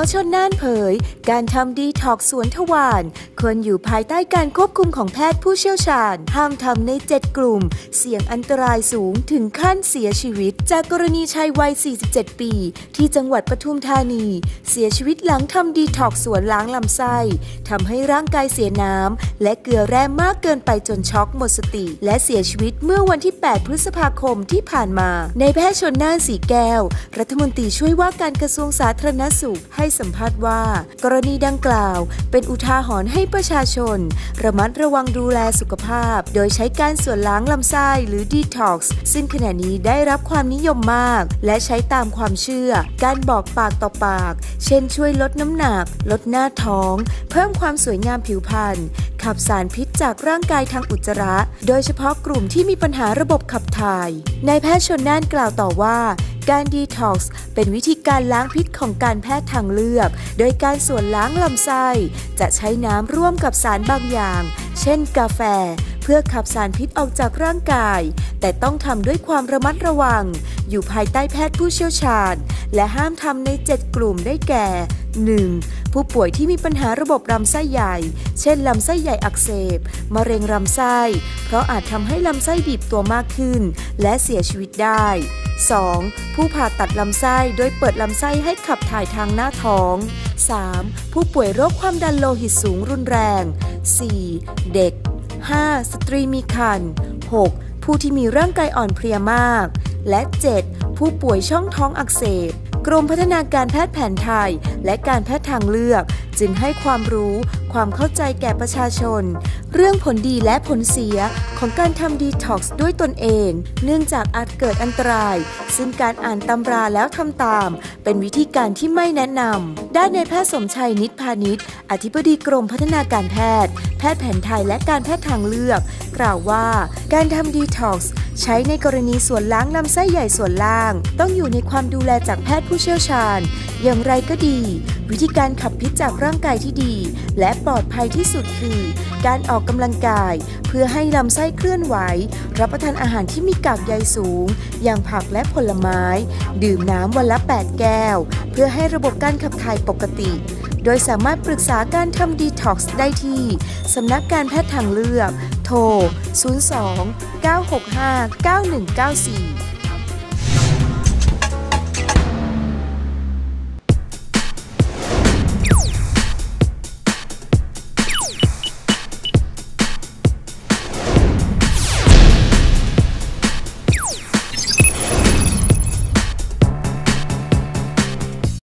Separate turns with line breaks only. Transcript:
หมอชนน่านเผย การทำดีท็อกสวนทวารควรอยู่ภายใต้การควบคุมของแพทย์ผู้เชี่ยวชาญ ห้ามทำใน 7 กลุ่ม เสี่ยงอันตรายสูงถึงขั้นเสียชีวิต จากกรณีชายวัย 47 ปี ที่จังหวัดปทุมธานี เสียชีวิตหลังทำดีท็อกสวนล้างลำไส้ทำให้ร่างกายเสียน้ำและเกลือแร่มากเกินไปจนช็อกหมดสติ และเสียชีวิตเมื่อวันที่ 8 พฤษภาคมที่ผ่านมา ในแพทย์ชนน่านสีแก้ว รัฐมนตรีช่วยว่าการกระทรวงสาธารณสุขให้สัมภาษณ์ว่า กรณีดังกล่าว เป็นอุทาหรณ์ให้ประชาชน ระมัดระวังดูแลสุขภาพ โดยใช้การส่วนล้างลำไส้หรือ Detox ซึ่งขณะนี้ได้รับความนิยมมาก และใช้ตามความเชื่อ การบอกปากต่อปาก เช่นช่วยลดน้ำหนัก ลดหน้าท้อง เพิ่มความสวยงามผิวพรรณขับสารพิษจากร่างกายทางอุจจาระ โดยเฉพาะกลุ่มที่มีปัญหาระบบขับถ่ายนายแพทย์ชนน่านกล่าวต่อว่า การดีท็อกซ์เป็นวิธีการล้างพิษของการแพทย์ทางเลือก โดยการส่วนล้างลำไส้ จะใช้น้ำร่วมกับสารบางอย่าง เช่นกาแฟ เพื่อขับสารพิษออกจากร่างกาย แต่ต้องทำด้วยความระมัดระวัง อยู่ภายใต้แพทย์ผู้เชี่ยวชาญ และห้ามทำใน 7 กลุ่มได้แก่ 1. ผู้ป่วยที่มีปัญหาระบบลำไส้ใหญ่ เช่นลำไส้ใหญ่อักเสบ มะเร็งลำไส้ เพราะอาจทำให้ลำไส้บีบตัวมากขึ้น และเสียชีวิตได้ 2. ผู้ผ่าตัดลำไส้โดยเปิดลำไส้ให้ขับถ่ายทางหน้าท้อง 3. ผู้ป่วยโรคความดันโลหิตสูงรุนแรง 4. เด็ก 5. สตรีมีครรภ์ 6. ผู้ที่มีร่างกายอ่อนเพลียมาก และ 7. ผู้ป่วยช่องท้องอักเสบ กรมพัฒนาการแพทย์แผนไทย และการแพทย์ทางเลือก จึงให้ความรู้ความเข้าใจแก่ประชาชน เรื่องผลดีและผลเสียของการทำดีท็อกซ์ด้วยตนเอง เนื่องจากอาจเกิดอันตราย ซึ่งการอ่านตำราแล้วทำตาม เป็นวิธีการที่ไม่แนะนำด้านในแพทย์สมชัยนิตพาณิชย์อธิบดีกรมพัฒนาการแพทย์ แพทย์แผนไทยและการแพทย์ทางเลือก กล่าวว่า การทำดีท็อกซ์ใช้ในกรณีส่วนล้างลำไส้ใหญ่ส่วนล่าง ต้องอยู่ในความดูแลจากแพทย์ผู้เชี่ยวชาญ อย่างไรก็ดี วิธีการขับพิษจากร่างกายที่ดี และปลอดภัยที่สุดคือ การออกกำลังกาย เพื่อให้ลำไส้เคลื่อนไหว รับประทานอาหารที่มีกากใยสูง อย่างผักและผลไม้ ดื่มน้ำวันละ 8 แก้ว เพื่อให้ระบบการขับถ่ายปกติ โดยสามารถปรึกษาการทำดีท็อกซ์ได้ที่สำนักการแพทย์ทางเลือก โทร 02 965 9194